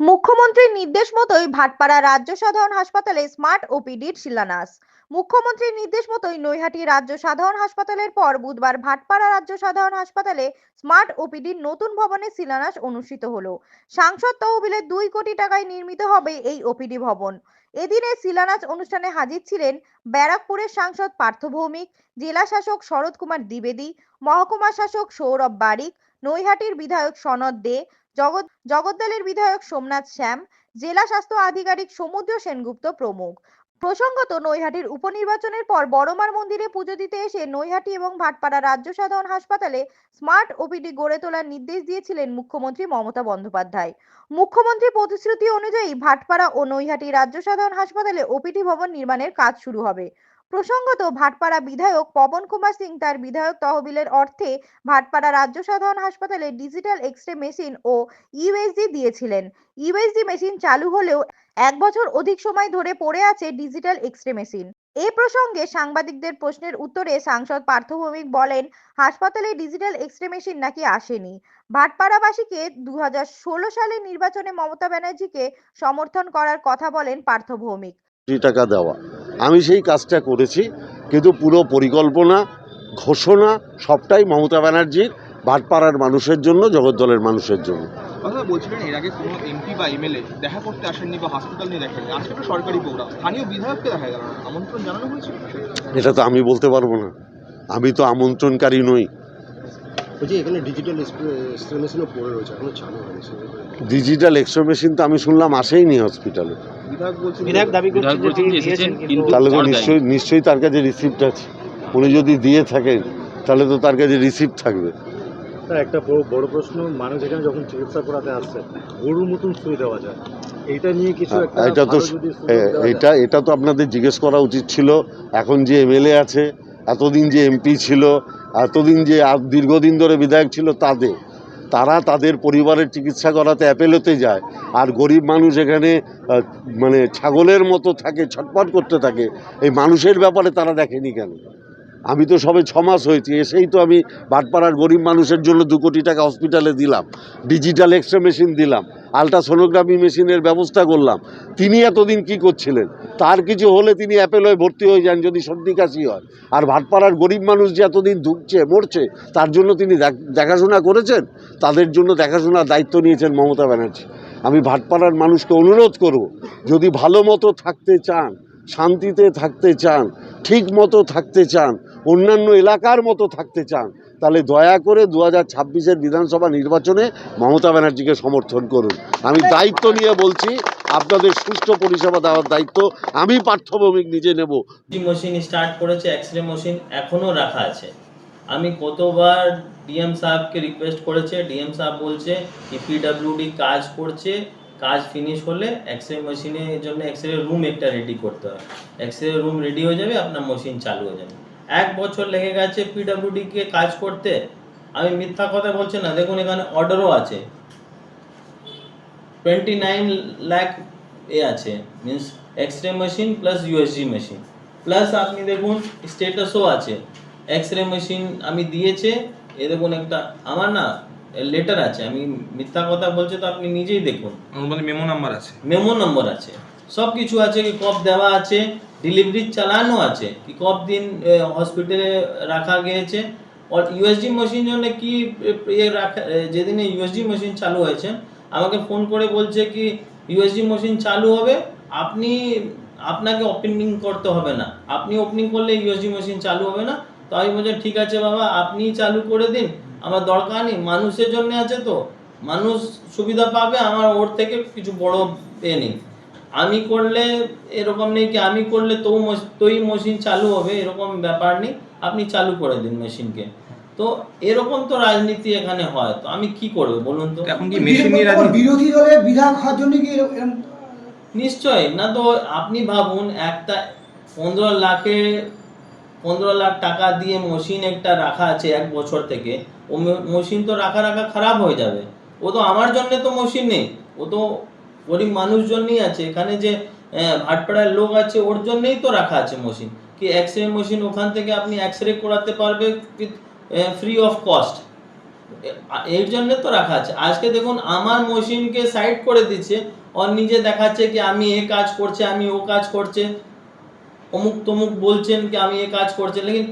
মুখ্যমন্ত্রীর নির্দেশ মতোই ভাটপাড়া রাজ্য সাধারণ হাসপাতালে স্মার্ট ওপিডির শিলান্যাস। মুখ্যমন্ত্রীর নির্দেশ মতোই নৈহাটি রাজ্য সাধারণ হাসপাতালের পর বুধবার ভাটপাড়া রাজ্য সাধারণ হাসপাতালে স্মার্ট ওপিডির নতুন ভবনের শিলান্যাস অনুষ্ঠিত হলো। সাংসদ তহবিলে দুই কোটি টাকায় নির্মিত হবে এই ওপিডি ভবন। এদিনে শিলান্যাস অনুষ্ঠানে হাজির ছিলেন ব্যারাকপুরের সাংসদ পার্থ ভৌমিক, জেলা শাসক শরৎ কুমার দ্বিবেদী, মহকুমা শাসক সৌরভ বারিক, নৈহাটির বিধায়ক সনদ দে জগৎ, জগদ্দলের বিধায়ক সোমনাথ শ্যাম, জেলা স্বাস্থ্য আধিকারিক সমুদ্র সেনগুপ্ত প্রমুখ। প্রসঙ্গত নৈহাটির উপনির্বাচনের পর বড়মার মন্দিরে পুজো দিতে এসে নৈহাটি এবং ভাটপাড়া রাজ্য সাধারণ হাসপাতালে স্মার্ট ওপিডি গড়ে তোলার নির্দেশ দিয়েছিলেন মুখ্যমন্ত্রী মমতা বন্দ্যোপাধ্যায়। মুখ্যমন্ত্রী প্রতিশ্রুতি অনুযায়ী ভাটপাড়া ও নৈহাটি রাজ্য সাধারণ হাসপাতালে ওপিডি ভবন নির্মাণের কাজ শুরু হবে। প্রসঙ্গত, ভাটপাড়া বিধায়ক পবন কুমার সিং তার বিধায়ক তহবিলের অর্থে ভাটপাড়া রাজ্য সাধারণ হাসপাতালে ডিজিটাল এক্স রে মেশিন ও ইউএসডি দিয়েছিলেন। ইউএসডি মেশিন চালু হলেও এক বছর অধিক সময় ধরে পড়ে আছে ডিজিটাল এক্স রে মেশিন। এ প্রসঙ্গে সাংবাদিকদের প্রশ্নের উত্তরে সাংসদ পার্থ ভৌমিক বলেন, হাসপাতালে ডিজিটাল এক্স রে মেশিন নাকি আসেনি। ভাটপাড়াবাসীকে দু হাজার ষোলো সালের নির্বাচনে মমতা ব্যানার্জিকে সমর্থন করার কথা বলেন পার্থ ভৌমিক। কোটি টাকা দেওয়া। আমি সেই কাজটা করেছি কিন্তু পুরো পরিকল্পনা ঘোষণা সবটাই মমতা ব্যানার্জির ভাটপাড়ার মানুষের জন্য জগদ্দলের মানুষের জন্য। বলছিলেন এর আগে কোনো এমপি বা এমএলএ দেখা করতে আসেননি বা হাসপাতাল নিয়ে দেখেননি। আজকে একটা সরকারি প্রোগ্রাম স্থানীয় বিধায়ককে দেখা গেল আমন্ত্রণ জানানো হয়েছিল এটা তো আমি বলতে পারব না। আমি তো আমন্ত্রণকারী নই। বলছি এখানে ডিজিটাল এক্সপ্লেনেশনও পড়ে রয়েছে এখনও চালু হয়নি ডিজিটাল এক্সরে মেশিন তো আমি শুনলাম আসেইনি হসপিটালে তাহলে তো নিশ্চয়ই নিশ্চয়ই তার কাছে রিসিপ্ট আছে। উনি যদি দিয়ে থাকেন তাহলে তো তার কাছে রিসিপ্ট থাকবে। একটা বড় বড় প্রশ্ন মানুষ এখানে যখন চিকিৎসা করাতে আসছে গরুর মতন সুই দেওয়া যায়। এইটা নিয়ে কিছু হ্যাঁ, এটা তো। এটা এটা তো আপনাদের জিজ্ঞেস করা উচিত ছিল। এখন যে এমএলএ আছে এতদিন যে এমপি ছিল এতদিন যে দীর্ঘদিন ধরে বিধায়ক ছিল তাদের, তারা তাদের পরিবারের চিকিৎসা করাতে অ্যাপেলোতে যায়, আর গরিব মানুষ এখানে মানে ছাগলের মতো থাকে, ছটফট করতে থাকে, এই মানুষের ব্যাপারে তারা দেখেনি কেন? আমি তো সবে ছ মাস হয়েছি, এসেই তো আমি ভাটপাড়ার গরিব মানুষের জন্য দু কোটি টাকা হসপিটালে দিলাম ডিজিটাল এক্সরে মেশিন দিলাম আলট্রাসোনোগ্রাফি মেশিনের ব্যবস্থা করলাম। তিনি এতদিন কি করছিলেন? তার কিছু হলে তিনি অ্যাপেলোয় ভর্তি হয়ে যান যদি সর্দি কাশি হয়। আর ভাটপাড়ার গরিব মানুষ যে এতদিন ধুকছে মরছে, তার জন্য তিনি দেখ- দেখাশোনা করেছেন? তাদের জন্য দেখাশোনার দায়িত্ব নিয়েছেন মমতা ব্যানার্জি। আমি ভাটপাড়ার মানুষকে অনুরোধ করব, যদি ভালো মতো থাকতে চান শান্তিতে থাকতে চান, ঠিক মতো থাকতে চান, অন্যান্য এলাকার মতো থাকতে চান, তাহলে দয়া করে দু হাজার ছাব্বিশের বিধানসভা নির্বাচনে মমতা ব্যানার্জিকে সমর্থন করুন। আমি দায়িত্ব নিয়ে বলছি, আপনাদের সুষ্ঠু পরিষেবা দেওয়ার দায়িত্ব আমি পার্থভৌমিক নিজে নেব। মেশিন স্টার্ট করেছে এক্স রে মেশিন এখনও রাখা আছে। আমি কতবার ডিএম সাহেবকে রিকোয়েস্ট করেছে ডিএম সাহেব বলছে কি পিডাব্লিউডি কাজ করছে কাজ ফিনিশ হলে এক্স রে মেশিনের জন্য এক্স রে রুম একটা রেডি করতে হয়। এক্স রে রুম রেডি হয়ে যাবে, আপনার মেশিন চালু হয়ে যাবে। এক বছর লেগে গেছে পিডাব্লিউডি কে কাজ করতে। আমি মিথ্যা কথা বলছি না, দেখুন এখানে অর্ডারও আছে। টোয়েন্টি নাইন লাখ এ আছে means X ray machine plus USG machine plus আপনি দেখুন স্টেটাসও আছে। এক্স রে মেশিন আমি দিয়েছে, এ দেখুন একটা, আমার না লেটার আছে আমি মিথ্যা কথা বলছি তো আপনি নিজেই দেখুন। মধ্যে মেমো নাম্বার আছে। মেমো নম্বর আছে। সব কিছু আছে কি কব দেওয়া আছে ডেলিভারি চালানো আছে কি কব দিন হসপিটালে রাখা গিয়েছে। আর ইউএসজি মেশিন জন্য কি ইয়ে রাখা যেদিনে ইউএসজি মেশিন চালু হয়েছে আমাকে ফোন করে বলছে কি ইউএসজি মেশিন চালু হবে আপনি আপনাকে ওপেনিং করতে হবে না। আপনি ওপেনিং করলে ইউএসজি মেশিন চালু হবে না। তো আমি বলছি ঠিক আছে বাবা আপনি চালু করে দিন। আমার দরকার নেই মানুষের জন্য আছে তো। মানুষ সুবিধা পাবে আমার ওর থেকে কিছু বড় এ নেই। আমি করলে এরকম নেই কি আমি করলে তো তোই মেশিন চালু হবে এরকম ব্যাপার নেই। আপনি চালু করে দিন মেশিনকে তো এরকম তো রাজনীতি এখানে হয় তো আমি কি করব বলুন তো? এখন কি মেশিন নিয়ে রাজনীতি? বিরোধী দলের বিধায়ক হওয়ার জন্য কি নিশ্চয় না তো আপনি ভাবুন একটা পনেরো লাখে পনেরো লাখ টাকা দিয়ে মেশিন একটা রাখা আছে এক বছর থেকে, ও মেশিন তো রাখা রাখা খারাপ হয়ে যাবে। ও তো আমার জন্য তো মেশিন নেই। ও তো গরিব মানুষ জন্যই আছে। এখানে যে ভাটপাড়ার লোক আছে, ওর জন্যই তো রাখা আছে মেশিন কি এক্স রে মেশিন ওখান থেকে আপনি এক্স রে করাতে পারবে ফ্রি অফ কস্ট এর জন্য তো রাখা আছে। আজকে দেখুন আমার মেশিনকে সাইড করে দিচ্ছে ওর নিজে দেখাচ্ছে কি আমি এ কাজ করছে, আমি ও কাজ করছে। অমুক তমুক বলছেন কি আমি এ কাজ করছে লেকিন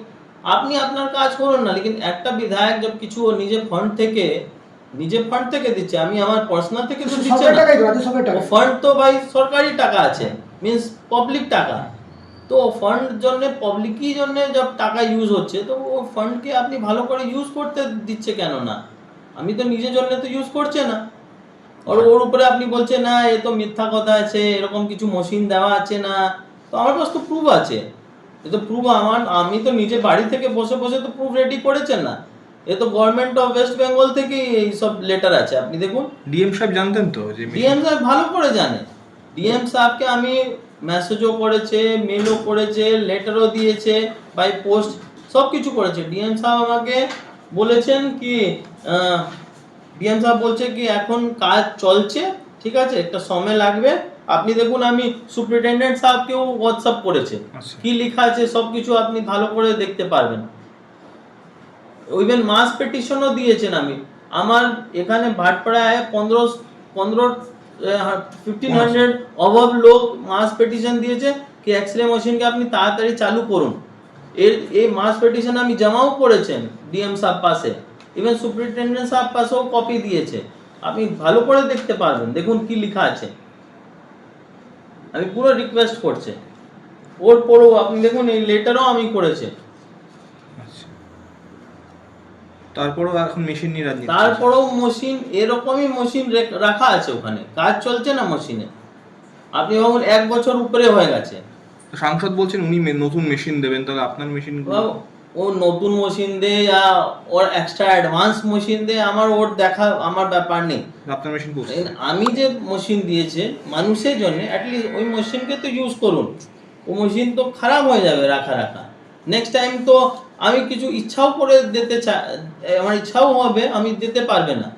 আপনি আপনার কাজ করুন না লেকিন একটা বিধায়ক যখন কিছু ও নিজে ফান্ড থেকে নিজে ফান্ড থেকে দিচ্ছে আমি আমার পার্সোনাল থেকে তো দিচ্ছে না। ফান্ড তো ভাই সরকারি টাকা আছে মিন্স পাবলিক টাকা। তো ফান্ড জন্য পাবলিকই জন্য যব টাকা ইউজ হচ্ছে তো ও ফান্ডকে আপনি ভালো করে ইউজ করতে দিচ্ছে কেন না? আমি তো নিজের জন্য তো ইউজ করছে না। আর ওর উপরে আপনি বলছেন না এ তো মিথ্যা কথা আছে এরকম কিছু মেশিন দেওয়া আছে না। তো আমার কাছে তো প্রুফ আছে। এ তো প্রুফ আমার আমি তো নিজে বাড়ি থেকে বসে বসে তো প্রুফ রেডি করেছেন না। এ তো গভর্নমেন্ট অফ ওয়েস্ট বেঙ্গল থেকে এই সব লেটার আছে। আপনি দেখুন। ডিএম সাহেব জানতেন তো যে ডিএম সাহেব ভালো করে জানে। ডিএম সাহেবকে আমি মেসেজও করেছে মেলও করেছে লেটারও দিয়েছে বাই পোস্ট সব কিছু করেছে। ডিএম সাহেব আমাকে বলেছেন কি ডিএম সাহেব বলছে কি এখন কাজ চলছে ঠিক আছে? একটা সময় লাগবে। আপনি দেখুন আমি সুপ্রিনটেন্ডেন্ট সাহেবকেও হোয়াটসঅ্যাপ করেছে। আচ্ছা। কি লেখা আছে সব কিছু আপনি ভালো করে দেখতে পারবেন। ইভেন মাস পেটিশনও দিয়েছেন আমি। আমার এখানে ভাটপাড়ায় পনেরো পনেরো ফিফটিন হান্ড্রেড অভাব লোক মাস পেটিশন দিয়েছে কি এক্স রে মেশিনকে আপনি তাড়াতাড়ি চালু করুন। এর এই মাস পেটিশন আমি জমাও করেছেন ডিএম সাহেব পাশে। ইভেন সুপ্রিনটেন্ডেন্ট সাহেব পাশেও কপি দিয়েছে। আপনি ভালো করে দেখতে পারবেন। দেখুন কি লেখা আছে। আমি পুরো রিকোয়েস্ট করছে। ওর পড়ো আপনি দেখুন এই লেটারও আমি করেছে। আচ্ছা। তারপরেও এখন মেশিন নিয়ে চলছে। তারপরেও মেশিন এরকমই মেশিন রাখা আছে ওখানে। কাজ চলছে না মেশিনে আপনি ভাবুন এক বছর উপরে হয়ে গেছে। সাংসদ বলছেন উনি নতুন মেশিন দেবেন তাহলে আপনার মেশিন ও- নতুন মেশিন দে যা ওর এক্সট্রা অ্যাডভান্স মেশিন দে আমার ওর দেখা আমার ব্যাপার নেই। আপনার মেশিন আমি যে মেশিন দিয়েছে মানুষের জন্য অ্যাটলিস্ট ওই মেশিনকে তো ইউজ করুন। ও মেশিন তো খারাপ হয়ে যাবে রাখা রাখা। নেক্সট টাইম তো আমি কিছু ইচ্ছাও করে দিতে চা আমার ইচ্ছাও হবে আমি দিতে পারবে না।